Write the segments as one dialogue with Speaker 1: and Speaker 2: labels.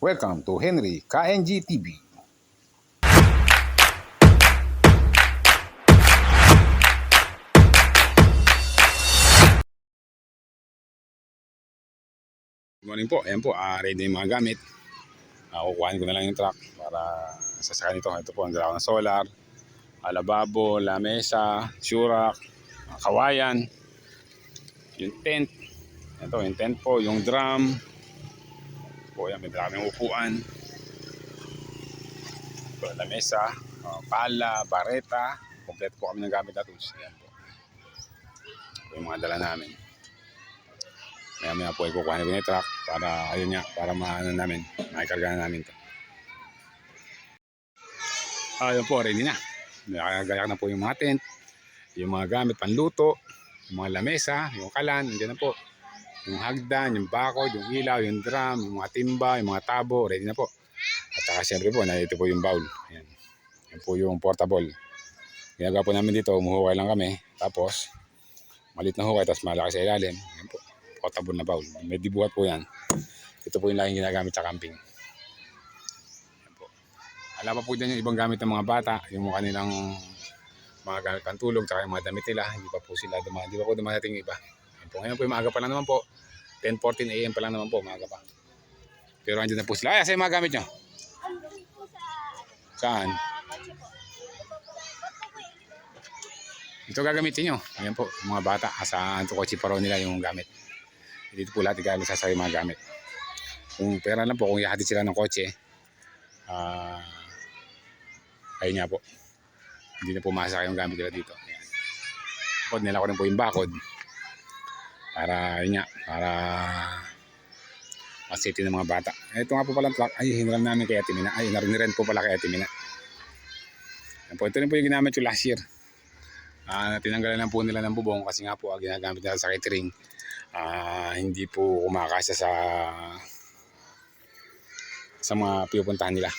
Speaker 1: Welcome to Henry KNG TV. Good morning po. Ayan po, ah, ready yung mga gamit. Uh, kukuhanin ko na lang yung truck para sasakyan ito. Ito po, ang dala ko ng solar, ah, lababo, lamesa, surak, ah, kawayan, yung tent. Ito, yung tent po, yung drum. Po, yan, may maraming upuan. Lamesa, uh, pala, bareta. Kompleto po kami ng gamit na tools. Ayan po. Ito yung mga dala namin. Maya maya po ay kukuhanin ko na yung para, ayun nga, para maano namin, makikarga na namin to. Ayun po, ready na. Nakagayak na po yung mga tent, yung mga gamit panluto, yung mga lamesa, yung kalan, nandiyan na po. Yung hagdan, yung bakod, yung ilaw, yung drum, yung mga timba, yung mga tabo, ready na po. At saka siyempre po, nandito po yung bowl. Ayan. Yan po yung portable. Ginagawa po namin dito, umuhukay lang kami. Tapos, malit na hukay, tapos malaki sa ilalim. Yan po, portable na bowl. May dibuhat po yan. Ito po yung laging ginagamit sa camping. Yan po. Alam pa po dyan yung ibang gamit ng mga bata, yung mga kanilang mga gamit pantulog, tsaka yung mga damit nila. Hindi pa po sila dumaan. Hindi pa po dumadating yung iba. Po. Ngayon po yung maaga pa lang naman po. 10.14 a.m. pa lang naman po, maaga pa. Pero andyan na po sila. Ay, asa yung mga gamit nyo? Saan? Ito gagamitin nyo. Ayan po, mga bata. Sa Anto Kotse Paro nila yung gamit. Dito po lahat igaling sa yung mga gamit. Kung pera lang po, kung ihatid sila ng kotse, ah, ayun nga po. Hindi na pumasok yung gamit nila dito. Ayan. Tapos nila ko rin po yung bakod. Para, yun nga, para mas safety ng mga bata. Ito nga po palang truck. Ay, hiniram namin kay Ate Mina. Ay, narin po pala kay Ate Mina. Yan po, ito rin po yung ginamit yung last year. Ah, tinanggalan lang po nila ng bubong kasi nga po ang ginagamit nila sa catering ah, hindi po kumakasya sa sa mga pinupuntahan nila.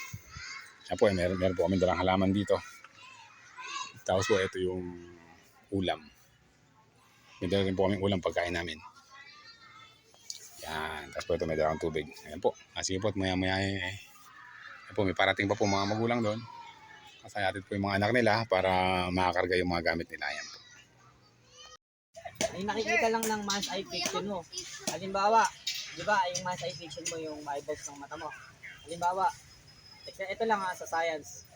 Speaker 1: Yan po, eh, meron, meron po kami dalang halaman dito. Tapos po, ito yung ulam. May rin po kami ulam pagkain namin. Yan. Tapos po ito may dalang tubig. Ayan po. Ah, sige po at maya maya eh. Ayan po, may parating pa po mga magulang doon. Kasayatid po yung mga anak nila para makakarga yung mga gamit nila. Ayan po.
Speaker 2: May nakikita lang ng man's eye fiction mo. Halimbawa, di ba, yung man's eye fiction mo, yung eyeballs ng mata mo. Halimbawa, ito, lang ha, sa science.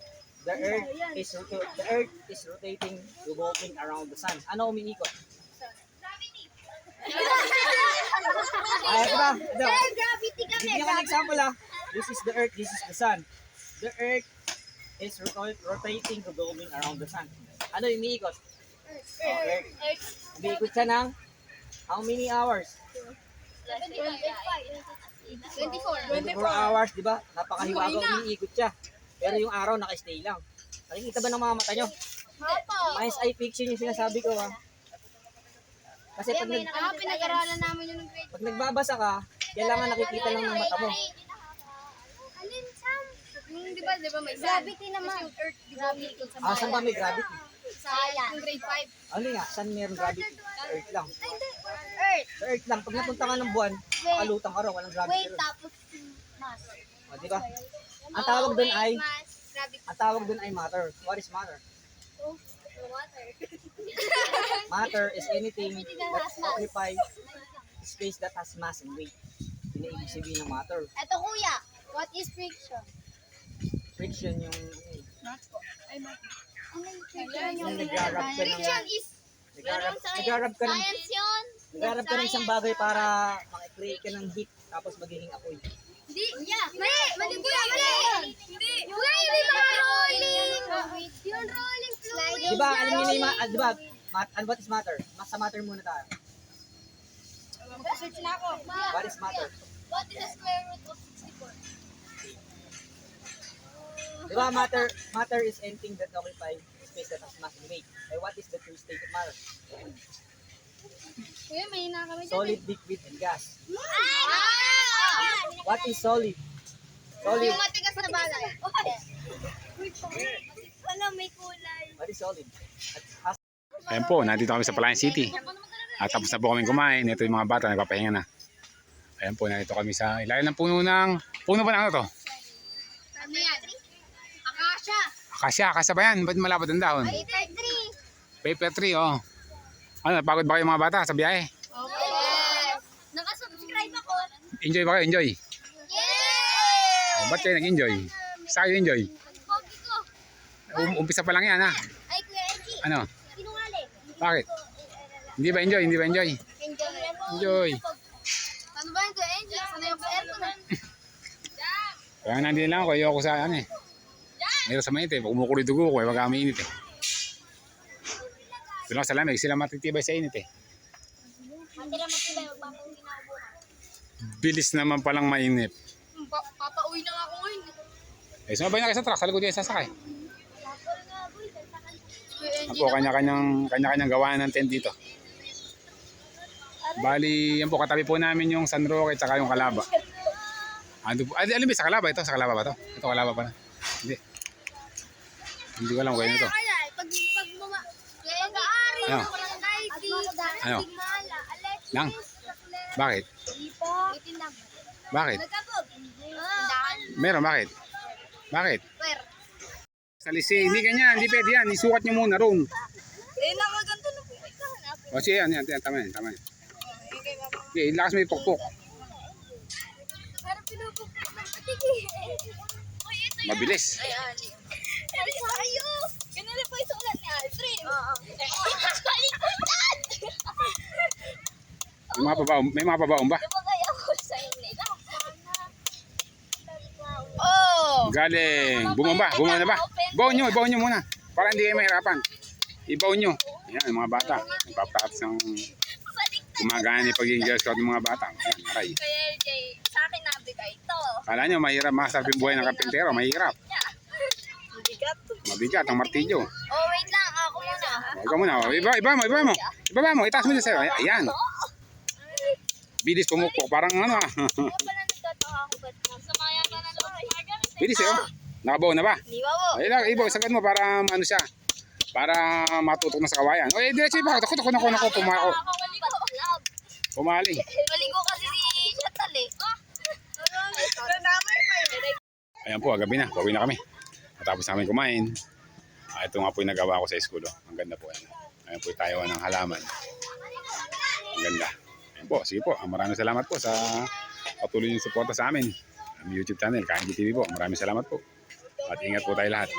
Speaker 2: The earth is the earth is rotating, revolving around the sun. Ano umiikot? Ay, ito ba? Ito. Bigyan ko ng example ha. This is the earth, this is the sun. The earth is rota- rotating, revolving around the sun. Ano yung umiikot? Oh, earth. Umiikot siya ng how many hours?
Speaker 3: 24.
Speaker 2: 24 hours, di ba? Napakahiwaga umiikot siya. Pero yung araw naka-stay lang. Nakikita ba ng mga mata nyo?
Speaker 3: Opo.
Speaker 2: Mais eye fiction yung sinasabi ko ha. Kasi pag, nag,
Speaker 3: Ah, pinag-aralan namin yun ng grade.
Speaker 2: pag nagbabasa ka, kailangan nakikita lang ng mata mo.
Speaker 3: Alin, Sam? Yung, di ba, di ba may Gravity naman. Yung earth, di ba, umiikot sa
Speaker 2: Ah, saan ba may gravity?
Speaker 3: Science. Yung grade 5.
Speaker 2: Ano nga, saan meron gravity? Sa Earth lang.
Speaker 3: Earth.
Speaker 2: Sa Earth lang. Pag napunta ka ng buwan, makalutang ka raw, walang gravity
Speaker 3: Wait, tapos mass.
Speaker 2: O, di ba? Ang tawag doon ay,
Speaker 3: gravity.
Speaker 2: ang tawag doon ay matter. What is matter?
Speaker 3: Water.
Speaker 2: Matter is anything
Speaker 3: that
Speaker 2: that
Speaker 3: has mass.
Speaker 2: occupies space that has mass and weight. Yun ang ibig sabihin ng matter.
Speaker 3: Eto kuya, what is friction?
Speaker 2: Friction yung
Speaker 3: Ay, ano yung friction?
Speaker 2: Yung nagrarab ka ng-
Speaker 3: Friction is
Speaker 2: nagrarab ka ng
Speaker 3: Science yun.
Speaker 2: nagrarab ka ng isang bagay para makikreate ka ng heat tapos magiging apoy.
Speaker 3: Hindi. Yeah. Mali. Mali kuya. Mali. Hindi. Yung hindi mga rolling. Yung rolling fluid.
Speaker 2: Di ba, alam niyo na yung, ma- ah, di ba, mat, ano what is matter? Mas sa matter muna tayo.
Speaker 3: Search na ako.
Speaker 2: What is matter?
Speaker 3: What is the square root of 64?
Speaker 2: Di ba, matter, matter is anything that occupies space that has mass and weight. Eh, what is the true state of matter?
Speaker 3: Kuya, may na kami dyan.
Speaker 2: Solid, liquid, and gas.
Speaker 3: Ah!
Speaker 2: What is solid? Solid.
Speaker 3: Yung matigas na balay. Ano, may kulay.
Speaker 2: What is solid?
Speaker 1: Ayan po, nandito kami sa Palayan City. At tapos na po kami kumain. Ito yung mga bata, nagpapahinga na. Ayan po, narito kami sa ilalim ng puno ng... Puno ba ng ano to?
Speaker 3: Ano yan? Akasha.
Speaker 1: Akasya, akasya ba yan? Ba't malapad ang dahon?
Speaker 3: Paper tree.
Speaker 1: Paper tree, oh. Ano, pagod ba kayo mga bata sa biyahe?
Speaker 3: Yes. Nakasubscribe ako.
Speaker 1: Enjoy ba kayo? Enjoy. Oh, ba't kayo nag-enjoy? Saan kayo enjoy? Um, umpisa pa lang yan, ha?
Speaker 3: Ay, Kuya Enji.
Speaker 1: Ano? Bakit? Hindi ba enjoy? Hindi ba enjoy?
Speaker 3: Enjoy.
Speaker 1: Enjoy.
Speaker 3: Ano ba yung Kuya Enji? Sanay ako sa aircon na.
Speaker 1: Kaya nandito lang ako, ayoko sa ano eh. Meron sa mainit eh, pag kumukuloy dugo ko eh, wag kami init eh. Ito lang sa lamig, sila matitibay sa init eh.
Speaker 3: Ako.
Speaker 1: Bilis naman palang mainit.
Speaker 3: Papauwi na nga ako ngayon.
Speaker 1: Eh, sumabay na kayo sa truck, sa likod yung sasakay.
Speaker 3: Enji
Speaker 1: Ako, kanya-kanyang, kanya-kanyang gawa ng tent dito. Bali, yan po, katabi po namin yung San Roque at saka yung Kalaba. Ando po, ay, alam mo, sa Kalaba ito? Sa Kalaba ba ito? Ito Kalaba pa na. Hindi. Hindi ko alam kung ano ito.
Speaker 3: Pag, pag mama,
Speaker 1: Ano? Ano? Lang? Bakit? Bakit? Meron, bakit? Bakit?
Speaker 3: Per.
Speaker 1: Sa lisi, hindi ganyan, hindi pwede yan. Isukat nyo muna roon.
Speaker 3: Eh, nakaganto na po. Ikaw, hanapin.
Speaker 1: O sige, yan, yan, yan, tama yan, tama yan. Okay, lakas mo yung pukpuk.
Speaker 3: Pero pinupukpuk ng patigi.
Speaker 1: Mabilis.
Speaker 3: Ay, ani. Sabi sa'yo. Ganun po yung sulat ni Aldrin. Oo. Kalikutan!
Speaker 1: May mga pabaong, may mga pabaong ba?
Speaker 3: Lumagay ako sa inyo. Oh!
Speaker 1: Galing. Bumamba, bumamba na ba? Ibaon nyo, ibaon nyo muna. Para hindi kayo mahirapan. Ibaon nyo. Ayan, yung mga bata. Nagpapakat ng gumagana yung pagiging Girl Scout ng mga bata. Ayan, aray.
Speaker 3: Sa akin nabigay ito.
Speaker 1: Kala nyo, mahirap masarap yung buhay ng kapintero. Mahirap.
Speaker 3: Bigat.
Speaker 1: Mabigat ang martilyo.
Speaker 3: Oh, wait lang. Ako muna.
Speaker 1: Ikaw muna. oh. Iba, iba mo, iba mo. Iba mo, itaas mo dyan sa'yo. Ayan. Bilis pumukpok. Parang ano ah. Bilis eh oh. Nakabaw na ba?
Speaker 3: Di ba po?
Speaker 1: Ay, lang, ibaw, sagad mo para ano siya. Para matutok na sa kawayan. O, eh, diretso iba. Ako, ako, ako, ako, pumako.
Speaker 3: Ako maligo. Kasi si Chantal eh.
Speaker 1: Ayan po, gabi na. Pauwi na kami. Matapos namin kumain. Ah, ito nga po yung nagawa ko sa school. Oh. Ang ganda po. Ayan. Ayan po tayo ng halaman. Ang ganda. Ayan po, sige po. Maraming salamat po sa patuloy yung suporta sa amin. Ang YouTube channel, Kain TV po. Maraming salamat po. At ingat po tayo lahat.